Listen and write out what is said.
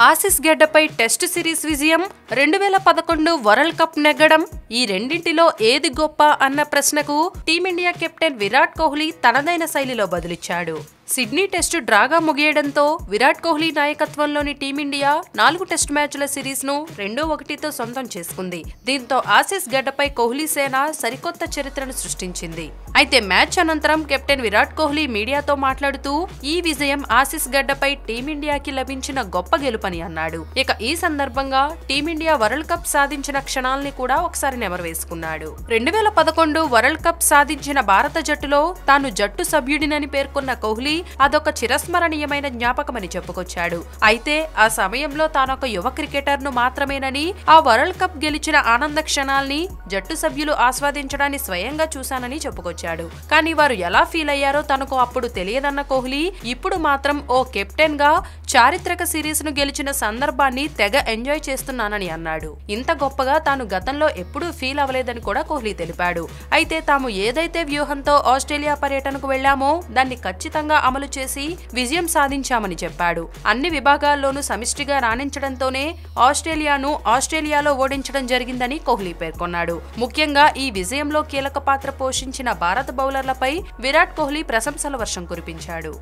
ఆసిస్ గెడ్డపై test series విజయం రెండు వేల పదకొండు వరల్డ్ కప్ నెగ్గడం ఈ రెండింటిలో ఏది గొప్ప అన్న ప్రశ్నకు టీమిండియా కెప్టెన్ విరాట్ కోహ్లీ తనదైన శైలిలో బదులిచ్చాడు. సిడ్నీ టెస్టు డ్రాగా ముగియడంతో విరాట్ కోహ్లీ నాయకత్వంలోని టీమిండియా నాలుగు టెస్ట్ మ్యాచ్ల సిరీస్ను రెండో ఒకటితో సొంతం చేసుకుంది. దీంతో ఆసిస్ గడ్డపై కోహ్లీ సేన సరికొత్త చరిత్రను సృష్టించింది. అయితే మ్యాచ్ అనంతరం కెప్టెన్ విరాట్ కోహ్లీ మీడియాతో మాట్లాడుతూ ఈ విజయం ఆసిస్ గడ్డపై టీమిండియాకి లభించిన గొప్ప గెలుపని అన్నాడు. ఇక ఈ సందర్భంగా టీమిండియా వరల్డ్ కప్ సాధించిన క్షణాల్ని కూడా ఒకసారి నెమరవేసుకున్నాడు. రెండు వేల పదకొండు వరల్డ్ కప్ సాధించిన భారత జట్టులో తాను జట్టు సభ్యుడినని పేర్కొన్న కోహ్లీ అదొక చిరస్మరణీయమైన జ్ఞాపకమని చెప్పుకొచ్చాడు. అయితే ఆ సమయంలో తానొక యువ క్రికెటర్ను మాత్రమేనని ఆ వరల్డ్ కప్ గెలిచిన ఆనంద క్షణాల్ని జట్టు సభ్యులు ఆస్వాదించడాన్ని స్వయంగా చూశానని చెప్పుకొచ్చాడు. కానీ వారు ఎలా ఫీల్ అయ్యారో తనకు అప్పుడు తెలియదన్న కోహ్లీ ఇప్పుడు మాత్రం ఓ కెప్టెన్గా చారిత్రక సిరీస్ను గెలిచిన సందర్భాన్ని తెగ ఎంజాయ్ చేస్తున్నానని అన్నాడు. ఇంత గొప్పగా తాను గతంలో ఎప్పుడూ ఫీల్ అవ్వలేదని కూడా కోహ్లీ తెలిపాడు. అయితే తాము ఏదైతే వ్యూహంతో ఆస్ట్రేలియా పర్యటనకు వెళ్ళామో దాన్ని ఖచ్చితంగా అమలు చేసి విజయం సాధించామని చెప్పాడు. అన్ని విభాగాల్లోనూ సమిష్టిగా రాణించడంతోనే ఆస్ట్రేలియాను ఆస్ట్రేలియాలో ఓడించడం జరిగిందని కోహ్లీ పేర్కొన్నాడు. ముఖ్యంగా ఈ విజయంలో కీలక పాత్ర పోషించిన భారత బౌలర్లపై విరాట్ కోహ్లీ ప్రశంసల వర్షం కురిపించాడు.